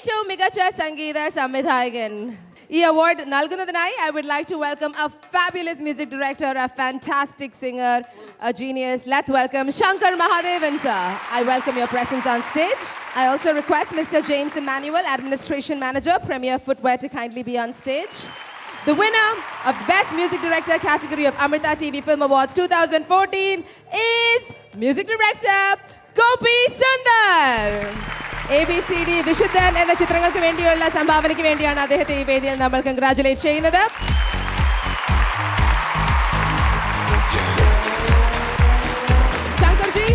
ഏറ്റവും മികച്ച സംഗീത സംവിധായകൻ ഈ അവാർഡ് നൽകുന്നതിനായി I would like to welcome a fabulous music director a fantastic singer a genius let's welcome Shankar Mahadevan sir I welcome your presence on stage. I also request Mr. James Emmanuel, Administration Manager, Premier Footwear, to kindly be on stage. The winner of Best Music Director category of Amrita TV Film Awards 2014 is Music Director Gopi Sundar. A B C D വിശുദ്ധൻ എന്ന ചിത്രങ്ങൾക്ക് വേണ്ടിയുള്ള സംഭാവനയ്ക്ക് വേണ്ടിയാണ് അദ്ദേഹത്തെ ഈ വേദിയിൽ നമ്മൾ congratulate ചെയ്യുന്നത് Shankarji,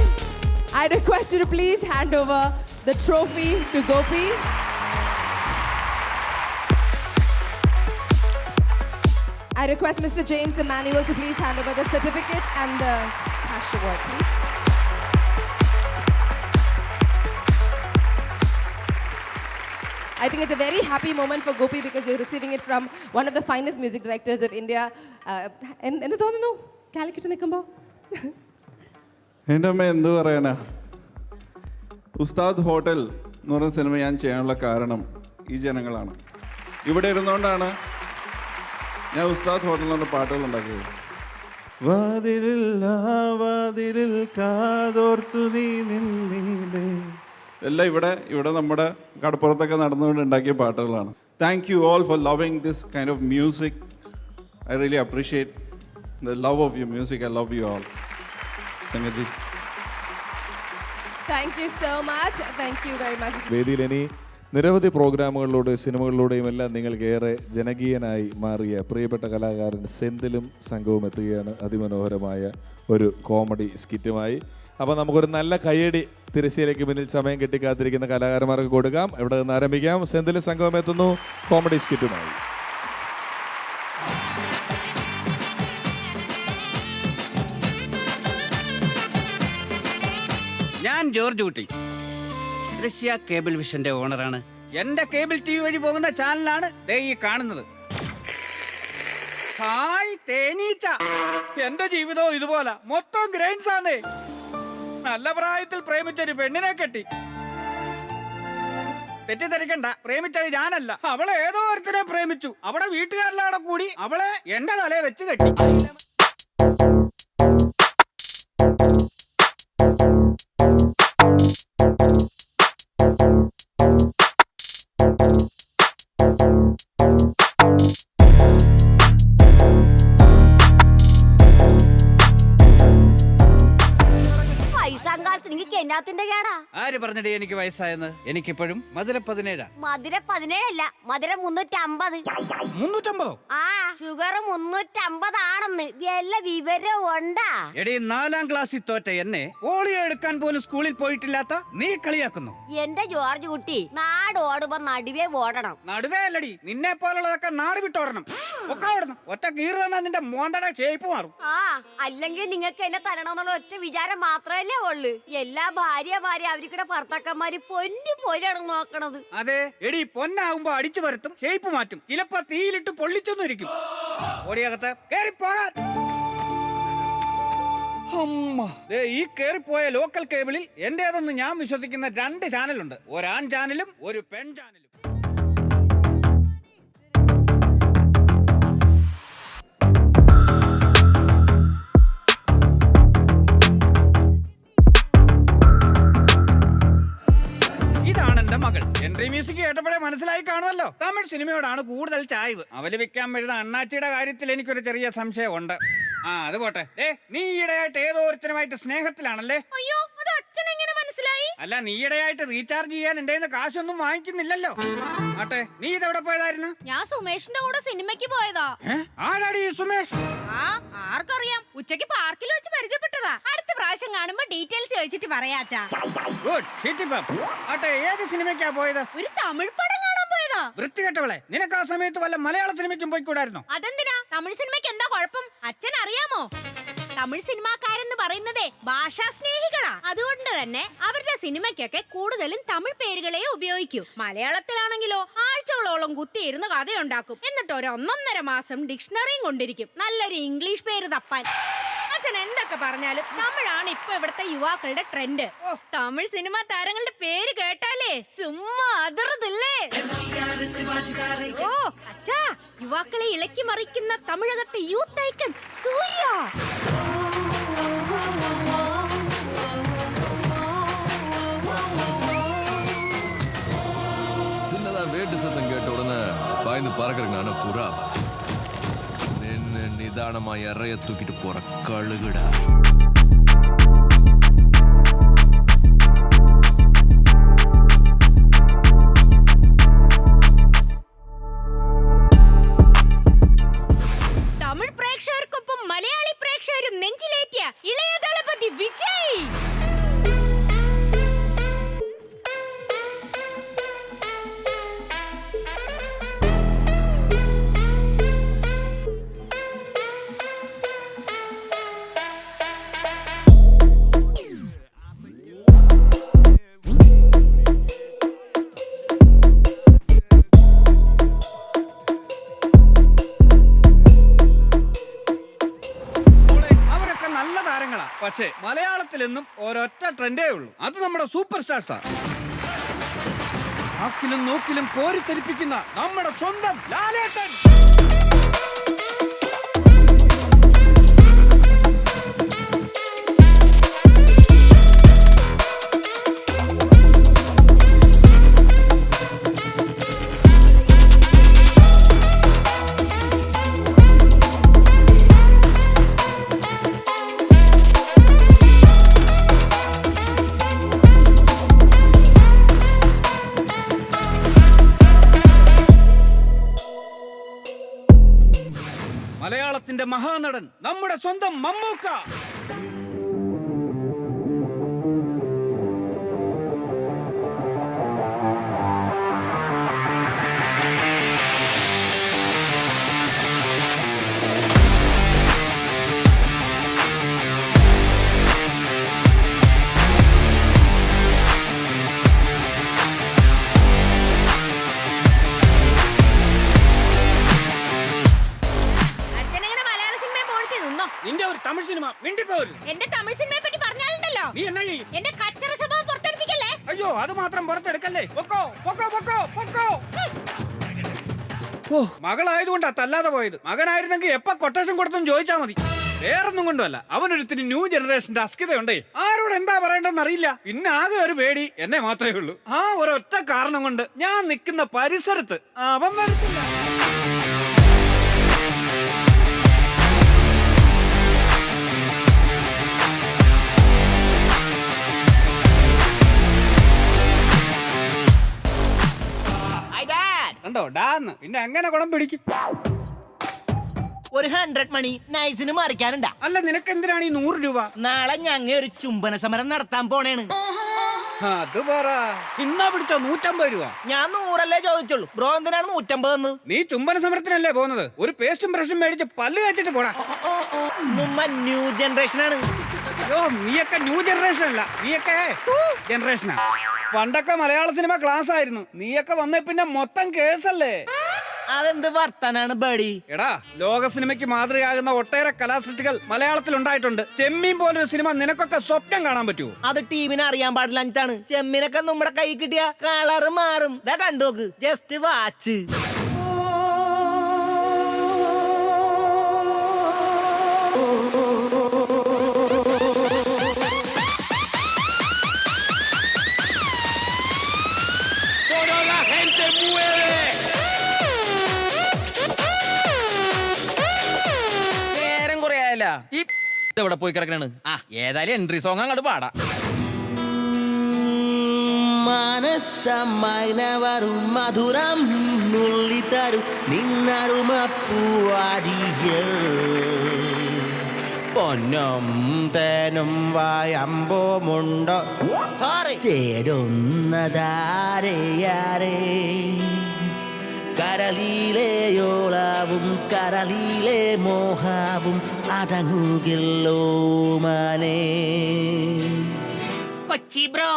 I request you to please hand over the trophy to Gopi. I request Mr. James Emmanuel to please hand over the certificate and the cash award, please. I think it's a very happy moment for Gopi because you're receiving it from one of the finest music directors of India. Uh, എന്ത് തോന്നുന്നു? കാലിക്കറ്റ് നിൽക്കുമ്പോൾ എന്റെ അമ്മ എന്തു പറയാനാ? ഉസ്താദ് hotel എന്ന് പറയുന്ന സിനിമ ഞാൻ ചെയ്യാനുള്ള കാരണം ഈ ജനങ്ങളാണ്. ഇവിടെ ഇരുന്നുകൊണ്ടാണ് ഞാൻ ഉസ്താദ് എന്ന് പറഞ്ഞ പാട്ടുകൾ ഉണ്ടാക്കിയത്. വാതിലില്ല വാതിലിൽ കാതോർത്തു നീ നിന്നീലേ എല്ലാം ഇവിടെ ഇവിടെ നമ്മുടെ കടപ്പുറത്തൊക്കെ നടന്നുകൊണ്ട് ഉണ്ടാക്കിയ പാട്ടുകളാണ്. Thank you all for loving this kind of music I really appreciate the love of you music I love you all സംഗതി thank you so much thank you very much വേദിയിൽ ഇനി നിരവധി പ്രോഗ്രാമുകളിലൂടെ സിനിമകളിലൂടെയും എല്ലാം നിങ്ങൾക്കേറെ ജനകീയനായി മാറിയ പ്രിയപ്പെട്ട കലാകാരൻ സെന്തിലും സംഘവും എത്തുകയാണ് അതിമനോഹരമായ ഒരു കോമഡി സ്കിറ്റുമായി. അപ്പോൾ നമുക്കൊരു നല്ല കയ്യടി തിരശ്ശീലയ്ക്ക് മുന്നിൽ സമയം കിട്ടി കാത്തിരിക്കുന്ന കലാകാരന്മാർക്ക് കൊടുക്കാം. ഇവിടെ നിന്ന് ആരംഭിക്കാം. സെന്തിലെ സംഗമം എത്തുന്നു. കോമഡി സ്കിറ്റുമായി. ഞാൻ ജോർജ് കുട്ടി. ദൃശ്യ കേബിൾ വിഷന്റെ ഓണറാണ്. എന്റെ കേബിൾ ടി വി വഴി പോകുന്ന ചാനലാണ് ദേ കാണുന്നത്. ഹായ് തേനീച്ച. എന്റെ ജീവിതവും ഇതുപോലെ. മൊത്തം ഗ്രെയിൻസ് ആണേ നല്ല പ്രായത്തിൽ പ്രേമിച്ചൊരു പെണ്ണിനെ കെട്ടി. തെറ്റിദ്ധരിക്കണ്ട പ്രേമിച്ചത് ഞാനല്ല. അവളെ ഏതോ ഒരുത്തനെ പ്രേമിച്ചു. അവിടെ വീട്ടുകാരിലവിടെ കൂടി അവളെ എന്റെ തലയെ വെച്ച് കെട്ടി. കാലത്ത് കേടാ. ആര് പറഞ്ഞിട്ട് എനിക്ക് വയസ്സായെന്ന്? എനിക്കിപ്പോഴും മധുര പതിനേഴാ. മധുര പതിനേഴല്ല മധുര മുന്നൂറ്റമ്പത്. മുന്നൂറ്റമ്പതോ? ആ ഷുഗർ മുന്നൂറ്റമ്പതാണെന്ന്. വല്ല വിവരം ഉണ്ടാ എടി നാലാം ക്ലാസ്സിൽ തോറ്റ എന്നെ പോളിയോ എടുക്കാൻ പോലും സ്കൂളിൽ പോയിട്ടില്ലാത്ത നീ കളിയാക്കുന്നു. എന്റെ ജോർജ് കുട്ടി നാട് ഓടുമ്പോ നടുവേ ഓടണം. നടുവേ അല്ലടി നിന്നെ പോലുള്ളതൊക്കെ നാട് വിട്ടോടണം ഒക്കെ ഓടണം. ഒറ്റ കീറ് തന്നെ നിന്റെ മോന്തയുടെ ഷേപ്പ് മാറും. ആ അല്ലെങ്കിൽ നിങ്ങൾക്ക് എന്നെ തരണമെന്നുള്ള ഒറ്റ വിചാരം മാത്രമല്ലേ ഉള്ളു. എല്ലാ ഭാര്യമാരെ അവർക്കിടെ ഭർത്താക്കന്മാര് പൊന്നു പോലെയാണ് നോക്കണത്. അതെ എടി പൊന്നാകുമ്പോ അടിച്ചു പരത്തും ഷേപ്പ് മാറ്റും. ചിലപ്പോ തീയിലിട്ട് പൊള്ളിച്ചൊന്നും ഇരിക്കും ഓടിയകത്ത് കേറി പോകാൻ ഈ കേറിപ്പോയ ലോക്കൽ കേബിളിൽ എന്റേതെന്ന് ഞാൻ വിശ്വസിക്കുന്ന രണ്ട് ചാനലുണ്ട്. ഒരാൺ ചാനലും ഒരു പെൺ ചാനലും. എൻട്രി മ്യൂസിക് കേട്ടപ്പോഴേ മനസ്സിലായി കാണുമല്ലോ. തമിഴ് സിനിമയോടാണ് കൂടുതൽ ചായ്വ്. അവലപിക്കാൻ വരുന്ന അണ്ണാച്ചിയുടെ കാര്യത്തിൽ എനിക്കൊരു ചെറിയ സംശയമുണ്ട്. ആ അത് പോട്ടെ. ഏ നീ ഈയിടെയായിട്ട് ഏതോ ഒരുത്തനുമായിട്ട് സ്നേഹത്തിലാണല്ലേ? അയ്യോ അത് അച്ഛൻ എങ്ങനെ മനസ്സിലായി അല്ല നീ ഈയിടെയായിട്ട് റീചാർജ് ചെയ്യാൻ എന്റെ കാശൊന്നും വാങ്ങിക്കുന്നില്ലല്ലോ. ആട്ടെ നീ ഇതെവിടെ പോയതായിരുന്നു? ഞാൻ സുമേഷിന്റെ കൂടെ സിനിമയ്ക്ക് പോയതാ. ആരാടി സുമേഷ്? ആ ആർക്കറിയാം. ഉച്ചയ്ക്ക് പാർക്കിൽ വെച്ച് പരിചയപ്പെട്ടതാ. അടുത്ത പ്രാവശ്യം കാണുമ്പോ ഡീറ്റെയിൽസ് ചോദിച്ചിട്ട് പറയാച്ചാ ഗുഡ് ഹിറ്റിപ്പം ആട്ടെ ഏത് സിനിമയ്ക്കാ പോയത്? ഒരു തമിഴ് പടം കാണാൻ പോയതാ. വൃത്തികെട്ടവളെ നിനക്ക് ആ സമയത്ത് വല്ല മലയാള സിനിമയ്ക്കും പോയിക്കൂടായിരുന്നോ? അതെന്തിനാ? തമിഴ് സിനിമയ്ക്ക് എന്താ കുഴപ്പം? അച്ഛൻ അറിയാമോ തമിഴ് സിനിമാക്കാരെന്ന് പറയുന്നതേ ഭാഷാ സ്നേഹികളാ അതുകൊണ്ട് തന്നെ അവരുടെ സിനിമയ്ക്കൊക്കെ കൂടുതലും തമിഴ് പേരുകളെ ഉപയോഗിക്കൂ. മലയാളത്തിലാണെങ്കിലോ ആഴ്ചകളോളം കുത്തിയിരുന്ന് കഥയുണ്ടാക്കും. എന്നിട്ട് ഒരു ഒന്നൊന്നര മാസം ഡിക്ഷണറിയും കൊണ്ടിരിക്കും. നല്ലൊരു ഇംഗ്ലീഷ് പേര് തപ്പാൻ. അച്ഛൻ എന്തൊക്കെ പറഞ്ഞാലും തമിഴാണ് ഇപ്പൊ ഇവിടുത്തെ യുവാക്കളുടെ ട്രെൻഡ് തമിഴ് സിനിമാ താരങ്ങളുടെ പേര് കേട്ടാലേ സുമ്മാ അതിർതില്ലേ ഓ അച്ഛാ യുവാക്കളെ ഇളക്കി മറിക്കുന്ന തമിഴകത്തെ യൂത്ത് ഐക്കൺ സൂര്യ சின்னதா வேட்டு சத்தம் கேட்ட உடனே பாய்ந்து பறக்குறேங்க புறா நின்னு நிதானமா இறைய தூக்கிட்டு போற கழுகுடா ഉള്ളൂ. അത് നമ്മുടെ സൂപ്പർ സ്റ്റാർസാ ആക്കിലും നോക്കിലും കോരിത്തെരിപ്പിക്കുന്ന നമ്മുടെ സ്വന്തം ലാലേട്ടൻ. മലയാളത്തിന്റെ മഹാനടൻ നമ്മുടെ സ്വന്തം മമ്മൂക്ക. നീ എന്നാ ചെയ്യും എന്റെ കച്ചറ സ്വഭാവം പുറത്തെടുപ്പിക്കല്ലേ? അയ്യോ അത് മാത്രം പുറത്തെടുക്കല്ലേ? പൊക്കോ പൊക്കോ പൊക്കോ പൊക്കോ. ഓ മകളായതുകൊണ്ടാ തല്ലാതെ പോയത്. മകനായിരുന്നെങ്കിൽ എപ്പ കൊട്ടേഷൻ കൊടുത്തെന്ന് ചോദിച്ചാ മതി. വേറൊന്നും കൊണ്ടുമല്ല അവനൊരുത്തിന് ന്യൂ ജനറേഷന്റെ അസ്കിതയുണ്ടേ ആരോട് എന്താ പറയേണ്ടെന്ന് അറിയില്ല. പിന്നെ ആകെ ഒരു പേടി. എന്നെ മാത്രമേ ഉള്ളൂ. ആ ഒരൊറ്റ കാരണം കൊണ്ട് ഞാൻ നിൽക്കുന്ന പരിസരത്ത് അവൻ വരത്തില്ല. കണ്ടോ? ഡാന്ന്. പിന്നെ എങ്ങനെ ഗുണം പിടിക്കും? ഒരു ഹൺഡ്രഡ് മണി നൈസിന് മറിക്കാനുണ്ടാ. അല്ല നിനക്ക് എന്തിനാണ് ഈ നൂറ് രൂപ? നാളെ ഞങ്ങ ഒരു ചുംബന സമരം നടത്താൻ പോണേണ്. അത് പറ. ഇന്നാ പിടിച്ചോ നൂറ്റമ്പത് രൂപ? ഞാൻ നൂറല്ലേ ചോദിച്ചുള്ളൂ. ബ്രോ എന്തിനാണ് നൂറ്റമ്പത് എന്ന്? നീ ചുംബന സമരത്തിനല്ലേ പോകുന്നത്? ഒരു പേസ്റ്റും ബ്രഷും മേടിച്ച് പല്ല് കഴിച്ചിട്ട് പോടാ. നമ്മ ന്യൂ ജനറേഷൻ ആണ്. അയ്യോ നീയൊക്കെ ന്യൂ ജനറേഷൻ അല്ല. നീയൊക്കെ ജനറേഷനാ പണ്ടൊക്കെ മലയാള സിനിമ ക്ലാസ് ആയിരുന്നു. നീയൊക്കെ വന്ന പിന്നെ മൊത്തം കേസല്ലേ അതെന്ത് വർത്താനാണ് ബഡി? എടാ ലോക സിനിമയ്ക്ക് മാതൃകയാകുന്ന ഒട്ടേറെ കലാസൃഷ്ടികൾ മലയാളത്തിൽ ഉണ്ടായിട്ടുണ്ട്. ചെമ്മീൻ പോലൊരു സിനിമ നിനക്കൊക്കെ സ്വപ്നം കാണാൻ പറ്റുമോ അത് ടീമിനെ അറിയാൻ പാടില്ല എന്നിട്ടാണ് ചെമ്മീനൊക്കെ നമ്മുടെ കൈ കിട്ടിയ കളറ് മാറും. ഇതാ കണ്ടു നോക്ക്. ജസ്റ്റ് വാച്ച് എവിടെ പോയി കിടക്കണാണ് ആ ഏതായാലും എൻട്രി സോങ് അങ്ങോട്ട് പാടാം. മനസ്സമ്മൈനവരും മധുരം നുള്ളിത്തരും നിന്നരുമ പൂവാടിയ പൊന്നും തേനും വായമ്പോമുണ്ടോ? സോറി തേടുന്നതാരെയാരേ കരളിലെയോളാവും കരളിലെ മോഹാവും അടങ്ങുകില്ലോ മനേ കൊച്ചി ബ്രോ.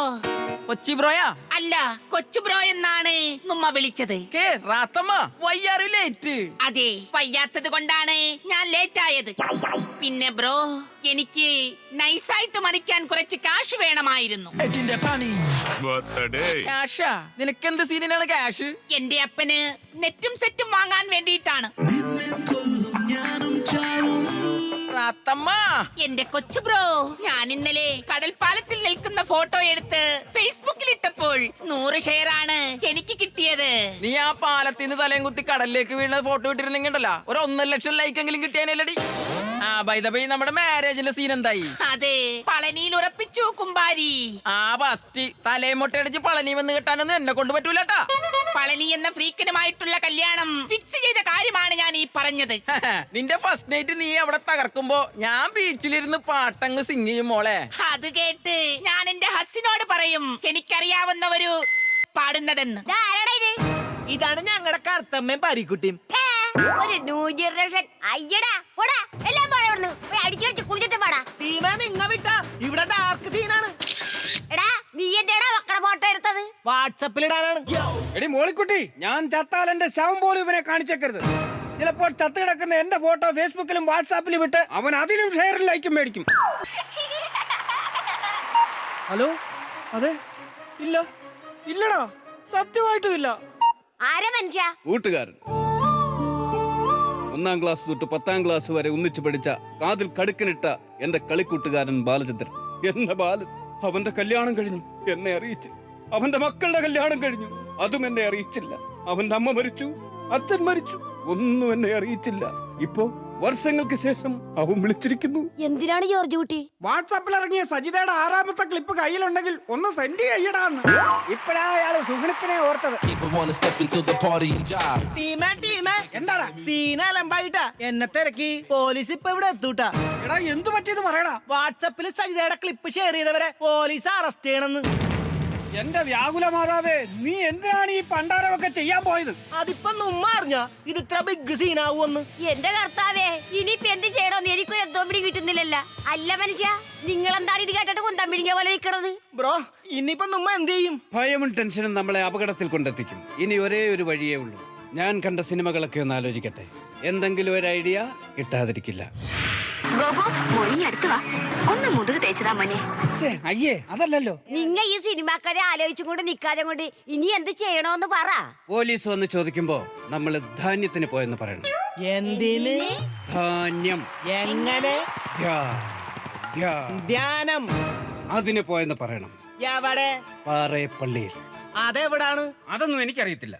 കൊച്ചി ബ്രോയാ? അല്ല കൊച്ചു ബ്രോ എന്നാണ് നമ്മ വിളിച്ചത്. കേ റാത്തമ്മ വയ്യാറ് ലേറ്റ്. അതെ വയ്യാത്തത് കൊണ്ടാണ് ഞാൻ ലേറ്റ് ആയത്. പിന്നെ ബ്രോ എനിക്ക് നൈസായിട്ട് മറിക്കാൻ കുറച്ച് കാശ് വേണമായിരുന്നു. ക്യാഷാ നിനക്കെന്ത് സീനിനാണ് ക്യാഷ് എന്റെ അപ്പന് നെറ്റും സെറ്റും വാങ്ങാൻ വേണ്ടിയിട്ടാണ്. റാത്തമ്മ എന്റെ കൊച്ചു ബ്രോ ഞാൻ ഇന്നലെ കടൽപ്പാലത്തിൽ നിൽക്കുന്ന ഫോട്ടോ എടുത്ത് ഫേസ്ബുക്കിൽ ഇട്ടപ്പോൾ നൂറ് ഷെയർ ആണ് എനിക്ക് കിട്ടിയത്. നീ ആ പാലത്തിൽ നിന്ന് തലയും കുത്തി കടലിലേക്ക് വീണ ഫോട്ടോ ഇട്ടിരുന്നെങ്കിണ്ടല്ലോ. ഒരു ഒന്നര ലക്ഷം ലൈക്ക് എങ്കിലും കിട്ടിയാനല്ലടി. ആ ബൈദബൈ നമ്മുടെ മാരേജിന്റെ സീൻ എന്തായി? അതെ പളനിയിൽ ഉറപ്പിച്ചു കുമ്പാരി. ആ ഫസ്റ്റ് തലയും മുട്ടയടിച്ച് പളനി വന്ന് കിട്ടാനൊന്നും എന്നെ കൊണ്ട് പറ്റൂലട്ടാ. പളനി എന്ന ഫ്രീക്കനുമായിട്ടുള്ള കല്യാണം ഫിക്സ് ചെയ്ത കാര്യമാണ് ഞാൻ ഈ പറഞ്ഞത്. നിന്റെ ഫസ്റ്റ് നൈറ്റ് നീ അവിടെ തകർക്കുമ്പോ ഞാൻ ബീച്ചിലിരുന്ന് പാട്ടങ്ങ് സിംഗ് ചെയ്യും മോളെ. അത് കേട്ട് ഞാൻ എന്റെ ഹസ്സിനോട് പറയും എനിക്കറിയാവുന്ന ഒരു പാടുന്നതെന്ന്. ഇതാണ് ഞങ്ങളുടെ കറുത്തമ്മയും പരിക്കുട്ടിയും. ഒരു ന്യൂ ജനറേഷൻ അയ്യടാ ഓടാ എല്ലാം പാടാ ഇവിടുന്ന് പോയി അടിച്ചു വെച്ച് കുളിച്ചിട്ട് പാടാ. ടീമേ നിങ്ങ വിട്ട. ഇവിടെ ഡാർക്ക് സീനാണ് എടാ നീ എന്തിനാ മക്കളെ ഫോട്ടോ എടുത്തത്? വാട്സപ്പിൽ ഇടാനാണ്. എടി മോളിക്കുട്ടി ഞാൻ ചത്താൽ എന്റെ ശവം പോലും ഇവനെ കാണിച്ചേക്കരുത്. ചിലപ്പോൾ ചത്ത് കിടക്കുന്ന എന്റെ ഫോട്ടോ ഫേസ്ബുക്കിലും വാട്സാപ്പിലും വിട്ട് അവൻ അതിലും ഷെയറിൽ ലൈക്കും മേടിക്കും. ഹലോ? അതെ? ഇല്ല. ഇല്ലടാ. സത്യമായിട്ടും ഇല്ല ആരാ മനുഷ്യ? കൂട്ടുകാരൻ. ഒന്നാം ക്ലാസ് തൊട്ട് പത്താം ക്ലാസ് വരെ ഒന്നിച്ചു പഠിച്ച കാതിൽ കടുക്കനിട്ട എന്റെ കളിക്കൂട്ടുകാരൻ ബാലചന്ദ്രൻ. എന്റെ ബാലൻ. അവന്റെ കല്യാണം കഴിഞ്ഞു. എന്നെ അറിയിച്ച്. അവന്റെ മക്കളുടെ കല്യാണം കഴിഞ്ഞു. അതും എന്നെ അറിയിച്ചില്ല. അവന്റെ അമ്മ മരിച്ചു. അച്ഛൻ മരിച്ചു. ഒന്നും എന്നെ അറിയിച്ചില്ല. ഇപ്പോ വർഷങ്ങൾക്ക് ശേഷം അവൻ വിളിച്ചിരിക്കുന്നു. എന്തിനാണ് ജോർജ് കുട്ടി? വാട്സാപ്പിൽ ഇറങ്ങിയ സജിതയുടെ ആറാമത്തെ ക്ലിപ്പ് കയ്യിലുണ്ടെങ്കിൽ ഒന്ന് സെൻഡ് ചെയ്യടാന്ന് ഇപ്പഴാ അയാൾ സുഹൃത്തിനെ ഓർത്തത്. ടീമേ ടീമേ. എന്താടാ? സീന എന്നെ തിരക്കി. പോലീസ് ഇപ്പൊ ഇവിടെ എത്തൂട്ടാ. എടാ എന്തു പറ്റിയത് പറയടാ. വാട്സപ്പിൽ സജിതയുടെ ക്ലിപ്പ് ഷെയർ ചെയ്തവരെ പോലീസ് അറസ്റ്റ് ചെയ്യണമെന്ന്. എന്റെ വ്യാകുല മാതാവേ നീ എന്തിനാണ് ഈ പണ്ടാരമൊക്കെ ചെയ്യാൻ പോയത്? അതിപ്പം ഉമ്മ അറിഞ്ഞ? ഇത് ഇത്ര ബിഗ് സീനാവുമെന്ന് എന്റെ കർത്താവേ ഇനിയിപ്പൊ എന്ത് ചെയ്യണമെന്ന് എനിക്ക് എന്തോ പിടി കിട്ടുന്നില്ലല്ല. അല്ല മനുഷ്യ നിങ്ങൾ എന്താണ് ഇത് കേട്ടിട്ട് കുന്തം പിടിഞ്ഞ പോലെ നിൽക്കണത് ബ്രോ ഇനിയിപ്പം ഉമ്മ എന്ത് ചെയ്യും? ഭയവും ടെൻഷനും നമ്മളെ അപകടത്തിൽ കൊണ്ടെത്തിക്കും. ഇനി ഒരേ ഒരു വഴിയേ ഉള്ളൂ. ഞാൻ കണ്ട സിനിമകളൊക്കെ ഒന്ന് ആലോചിക്കട്ടെ. എന്തെങ്കിലും ഒരു ഐഡിയ കിട്ടാതിരിക്കില്ല. ഗോപു മോർണിംഗ് അടുത്ത് വാ. ഒന്ന് മുതുക് തേച്ചതാ മോനെ. അയ്യേ അതല്ലല്ലോ. നിങ്ങ ഈ സിനിമാക്കാരെ ആലോചിച്ചും കൊണ്ട് നിക്കാതെ കൊണ്ട് ഇനി എന്ത് ചെയ്യണോന്ന് പറ. പോലീസ് വന്ന് ചോദിക്കുമ്പോ നമ്മൾ ധാന്യത്തിന് പോയെന്ന് പറയണം. എന്തിന്? ധാന്യം. എങ്ങനെ? ധ്യാ, ധ്യാ. ധ്യാനം. അതിന് പോയെന്ന് പറയണം. എവിടെ? പാറേപ്പള്ളിയിൽ. അതെവിടാണ്? അതൊന്നും എനിക്കറിയത്തില്ല.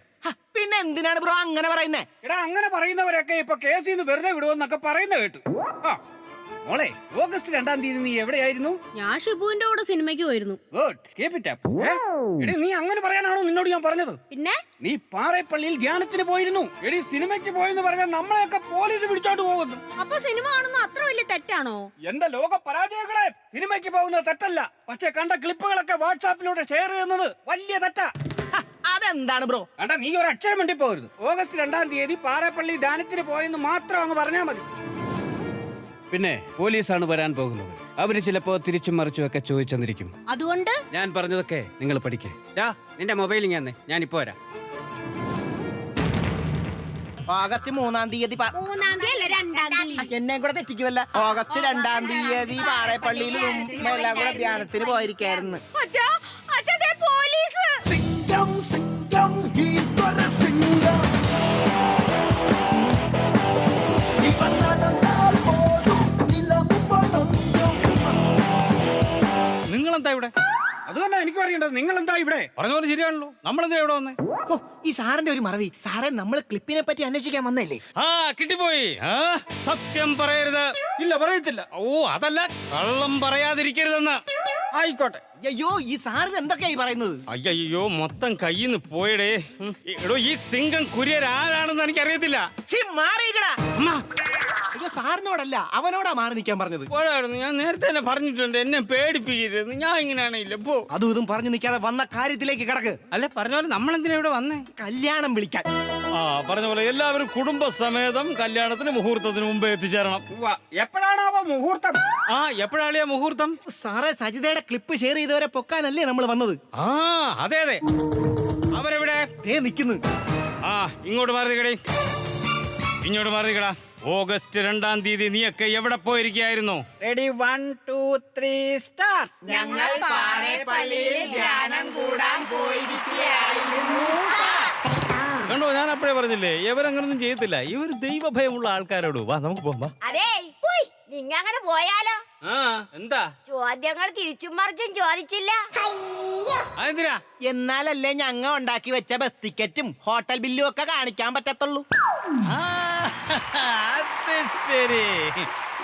പിന്നെ എന്തിനാണ് ബ്രോ അങ്ങനെ പറയുന്നേ? എടാ അങ്ങനെ പറയുന്നവരൊക്കെ ഇപ്പൊ കേസിൽ നിന്ന് വെറുതെ വിടുവെന്നൊക്കെ പറയുന്ന കേട്ടു. ആ മോളെ ഓഗസ്റ്റ് രണ്ടാം തീയതി നീ എവിടെയായിരുന്നു? ഞാൻ ഷിബുവിന്റെ കൂടെ സിനിമയ്ക്ക് പോയിരുന്നു. ഗുഡ് കീപ് ഇറ്റ് അപ്പ് എടി നീ അങ്ങനെ പറയാനാണോ നിന്നോട് ഞാൻ പറഞ്ഞത്? പിന്നെ? നീ പാറേപ്പള്ളിയിൽ ധ്യാനത്തിന് പോയിരുന്നു. എടി സിനിമയ്ക്ക് പോയെന്ന് പറഞ്ഞാൽ നമ്മളെയൊക്കെ പോലീസ് പിടിച്ചോണ്ട് പോകുന്നു. അപ്പൊ സിനിമ കാണുന്ന അത്ര വലിയ തെറ്റാണോ? എന്റെ ലോക പരാജയങ്ങളെ സിനിമയ്ക്ക് പോകുന്നത് തെറ്റല്ല. പക്ഷെ കണ്ട ക്ലിപ്പുകളൊക്കെ വാട്സാപ്പിലൂടെ ഷെയർ ചെയ്യുന്നത് വലിയ തെറ്റാ. അതെന്താണ് ബ്രോ? കണ്ട നീ ഒരു അക്ഷരം വേണ്ടി പോകരുത് ഓഗസ്റ്റ് രണ്ടാം തീയതി പാറേപ്പള്ളി ധ്യാനത്തിന് പോയെന്ന് മാത്രം അങ്ങ് പറഞ്ഞാൽ മതി. പിന്നെ പോലീസാണ് വരാൻ പോകുന്നത്. അവർ ചിലപ്പോ തിരിച്ചും മറിച്ചും ഒക്കെ ചോദിച്ചെന്നിരിക്കും. അതുകൊണ്ട്? ഞാൻ പറഞ്ഞതൊക്കെ നിങ്ങൾ പഠിക്കേ. നിന്റെ മൊബൈൽ ഞാൻ ഞാൻ ഇപ്പോ വരാം. ഓഗസ്റ്റ് മൂന്നാം തീയതി പ- മൂന്നാം തീയതി അല്ല രണ്ടാം തീയതി. എന്നെ കൂടെ തെറ്റിക്കുമല്ല ഓഗസ്റ്റ് രണ്ടാം തീയതി പാറേപ്പള്ളിയിൽ എല്ലാം കൂടെ ധ്യാനത്തിന് പോയിരിക്കായിരുന്നു. അച്ഛാ എനിക്കും അറിയേണ്ടത് നിങ്ങൾ എന്താ ഇവിടെ? പറഞ്ഞ പോലെ ശരിയാണല്ലോ. നമ്മൾ എന്താ ഇവിടെ വന്നേ? ഓ, ഈ സാറിന്റെ ഒരു മറവി. സാറേ നമ്മൾ ക്ലിപ്പിനെ പറ്റി അന്വേഷിക്കാൻ വന്നല്ലേ ആ കിട്ടിപ്പോയി. ആ സത്യം പറയരുത്. ഇല്ല പറയത്തില്ല. ഓ അതല്ല. കള്ളം പറയാതിരിക്കരുതെന്ന്. ആയിക്കോട്ടെ. അയ്യോ ഈ സാറിന് എന്തൊക്കെയായി പറയുന്നത്? അയ്യോ മൊത്തം കയ്യിൽ നിന്ന് പോയടേ. ഉം. എടോ ഈ സിംഗം കുര്യർ ആരാണെന്ന് എനിക്കറിയത്തില്ല. ഛി, മാറിയിക്കടാ. അമ്മ അയ്യോ സാറിനോടല്ല അവനോടാ മാറി നിൽക്കാൻ പറഞ്ഞത്. ഞാൻ നേരത്തെ തന്നെ പറഞ്ഞിട്ടുണ്ട് എന്നെ പേടിപ്പിക്കരുത്. ഞാൻ ഇങ്ങനെയാണ് ഇല്ല പോ. അതും ഇതും പറഞ്ഞു നിൽക്കാതെ വന്ന കാര്യത്തിലേക്ക് കിടക്ക്. അല്ലെ പറഞ്ഞ പോലെ നമ്മളെന്തിനാ ഇവിടെ വന്നേ? കല്യാണം വിളിക്കാൻ. ആ പറഞ്ഞ പോലെ എല്ലാവരും കുടുംബസമേതം കല്യാണത്തിന് മുഹൂർത്തത്തിന് മുമ്പ് എത്തിച്ചേരണം. എപ്പോഴാണാവോ മുഹൂർത്തം? ആ എപ്പോഴാളിയാ മുഹൂർത്തം? സാറേ സജിതയുടെ ക്ലിപ്പ് ഷെയർ ചെയ്തവരെ പൊക്കാനല്ലേ നമ്മൾ വന്നത്? ആ അതെ അതെ. അവരെവിടെ? ദേ നിക്കുന്നു ആ ഇങ്ങോട്ട് മാറി കടേ ഇങ്ങോട്ട് മാറി നിക്കടാ ഓഗസ്റ്റ് രണ്ടാം തീയതി നീയൊക്കെ എവിടെ പോയിരിക്കായിരുന്നു ready one two three star ഞങ്ങൾ പാറേപ്പള്ളിയിൽ ധ്യാനം കൂടാൻ പോയിരിക്കുകയായിരുന്നു കണ്ടോ ഞാൻ അപ്പോഴേ പറഞ്ഞില്ലേ ഇവരങ്ങനൊന്നും ചെയ്യത്തില്ല. ഇവർ ദൈവഭയമുള്ള ആൾക്കാരോട് വാ നമുക്ക് പോവാം വാ. അതെ. നിങ്ങ അങ്ങനെ പോയാലോ? ആ എന്താ? ചോദ്യങ്ങൾ തിരിച്ചും മറിച്ചും ചോദിച്ചില്ല. എന്നാലല്ലേ ഞങ്ങ ഉണ്ടാക്കി വെച്ച ബസ് ടിക്കറ്റും ഹോട്ടൽ ബില്ലും ഒക്കെ കാണിക്കാൻ പറ്റത്തുള്ളൂ. അത് ശരി.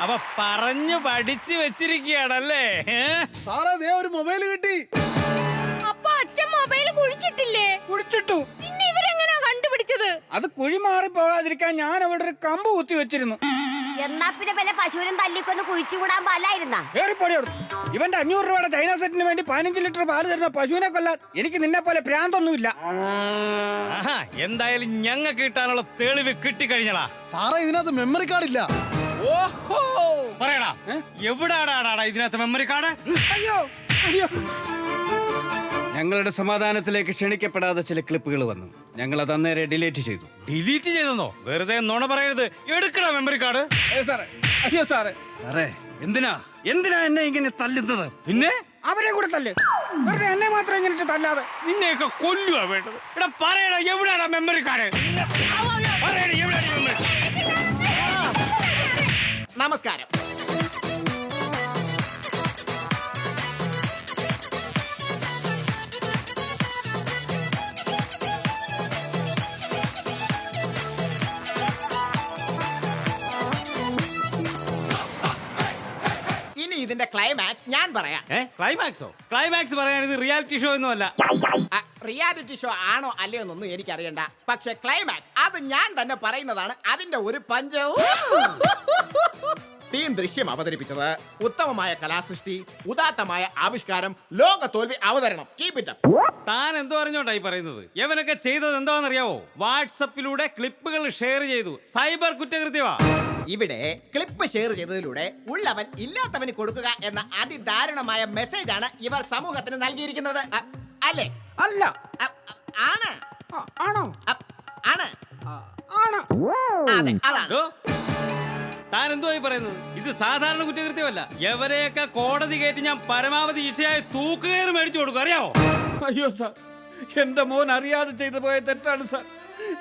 അപ്പൊ പറഞ്ഞു പഠിച്ചു വെച്ചിരിക്കുകയാണല്ലേ? സാറേ ദേ ഒരു മൊബൈൽ കിട്ടി. അപ്പൊ അച്ഛൻ മൊബൈൽ കുഴിച്ചിട്ടില്ലേ? കുഴിച്ചിട്ടു. പിന്നെ ഇവരെങ്ങനാ കണ്ടുപിടിച്ചത്? അത് കുഴി മാറി പോകാതിരിക്കാൻ ഞാൻ അവിടെ ഒരു കമ്പ് കുത്തി വെച്ചിരുന്നു. എന്നാ പിന്നെ വല്ല പശുവിനും തല്ലിക്കൊന്ന് കുഴിച്ചുകൂടാൻ പാലായിരുന്ന കേറിപ്പോടി അവിടെ ഇവന്റെ അഞ്ഞൂറ് രൂപയുടെ ചൈന സെറ്റിന് വേണ്ടി പതിനഞ്ച് ലിറ്റർ പാൽ തരുന്ന പശുവിനെ കൊല്ലാൻ എനിക്ക് നിന്നെ പോലെ പ്രാന്തൊന്നുമില്ല. ആഹാ, എന്തായാലും ഞങ്ങൾക്ക് കിട്ടാനുള്ള തെളിവ് കിട്ടിക്കഴിഞ്ഞടാ. സാറേ ഇതിനകത്ത് മെമ്മറി കാർഡ് ഇല്ല. ഓഹോ. പറയടാ എവിടാടാടാ ഇതിനകത്ത് മെമ്മറി കാർഡ് അയ്യോ അയ്യോ. ഞങ്ങളുടെ സമാധാനത്തിലേക്ക് ക്ഷണിക്കപ്പെടാതെ ചില ക്ലിപ്പുകൾ വന്നു. ഞങ്ങൾ അത് അന്നേരെ ഡിലീറ്റ് ചെയ്തു. ഡിലീറ്റ് ചെയ്തെന്നോ? വെറുതെ നോണ പറയരുത്. എടുക്കടാ മെമ്മറി കാർഡ്. സാറേ അയ്യോ സാറേ. സാറേ എന്തിനാ? എന്തിനാ എന്നെ ഇങ്ങനെ തല്ലുന്നത്? പിന്നെ? അവരെ കൂടെ തല്ല്. വെറുതെ എന്നെ മാത്രം ഇങ്ങനെ തല്ലാതെ. നിന്നെയൊക്കെ കൊല്ലുക വേണ്ടത്. എടാ പറയടാ എവിടെയാണ് മെമ്മറി കാർഡ്? പറയടാ എവിടെയാണ് മെമ്മറി? നമസ്കാരം. ഇതിന്റെ ക്ലൈമാക്സ് ഞാൻ പറയാം. ഏ ക്ലൈമാക്സോ ക്ലൈമാക്സ് പറയാനിത് റിയാലിറ്റി ഷോ ഒന്നുമല്ല. റിയാലിറ്റി ഷോ ആണോ അല്ലയോ എന്നൊന്നും എനിക്കറിയണ്ട. പക്ഷെ ക്ലൈമാക്സ് അത് ഞാൻ തന്നെ പറയുന്നതാണ്. അതിന്റെ ഒരു പഞ്ചവും ടീം ദൃശ്യം അവതരിപ്പിച്ചത് ഉത്തമമായ കലാസൃഷ്ടി ഉദാത്തമായ ആവിഷ്കാരം ലോക തോൽവി അവതരണം കീപ് ഇറ്റ് താൻ എന്തോ അറിഞ്ഞോണ്ടായി ഈ പറയുന്നത്? ഇവനൊക്കെ ചെയ്തത് എന്താണെന്നറിയാവോ? വാട്സപ്പിലൂടെ ക്ലിപ്പുകൾ ഷെയർ ചെയ്തു. സൈബർ കുറ്റകൃത്യമാ. ഇവിടെ ക്ലിപ്പ് ഷെയർ ചെയ്തതിലൂടെ ഉള്ളവൻ ഇല്ലാത്തവന് കൊടുക്കുക എന്ന അതിദാരുണമായ മെസ്സേജ് ആണ് ഇവർ സമൂഹത്തിന് നൽകിയിരിക്കുന്നത്. അ, അല്ലേ? അല്ല. അ, അ, ആണ്. ആ, ആണോ? അ, ആണ്. ആ, ആണോ. അതെ അതാണ്. ഡോ, താൻ എന്തോ ഈ പറയുന്നത്? ഇത് സാധാരണ കുറ്റകൃത്യമല്ല. എവരെയൊക്കെ കോടതി കയറ്റി ഞാൻ പരമാവധി ശിക്ഷയായി തൂക്കുകയറും മേടിച്ചു കൊടുക്കും. അറിയാവോ? അയ്യോ സാർ. എന്റെ മോൻ അറിയാതെ ചെയ്തു പോയ തെറ്റാണ് സാർ.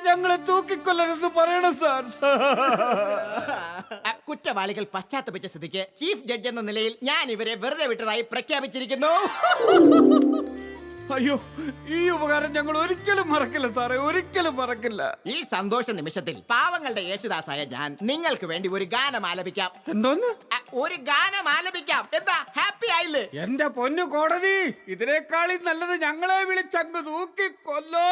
ഞങ്ങളെ തൂക്കിക്കൊല്ലരുത് പറയണം സാർ. കുറ്റവാളികൾ പശ്ചാത്തപിച്ച സ്ഥിതിക്ക് ചീഫ് ജഡ്ജ് എന്ന നിലയിൽ ഞാൻ ഇവരെ വെറുതെ വിട്ടതായി പ്രഖ്യാപിച്ചിരിക്കുന്നു. അയ്യോ ഈ ഉപകാരം ഞങ്ങൾ ഒരിക്കലും മറക്കില്ല സാറേ. ഒരിക്കലും മറക്കില്ല. ഈ സന്തോഷ നിമിഷത്തിൽ പാവങ്ങളുടെ യേശുദാസായ ഞാൻ നിങ്ങൾക്ക് വേണ്ടി ഒരു ഗാനം ആലപിക്കാം. എന്തോന്ന്? അ, ഒരു ഗാനം ആലപിക്കാം. എന്താ? ഹാപ്പി ആയില്ലേ? എന്റെ പൊന്നു കോടതി ഇതിനേക്കാളും നല്ലത് ഞങ്ങളെ വിളിച്ചങ്ങ് തൂക്കിക്കൊല്ലോ.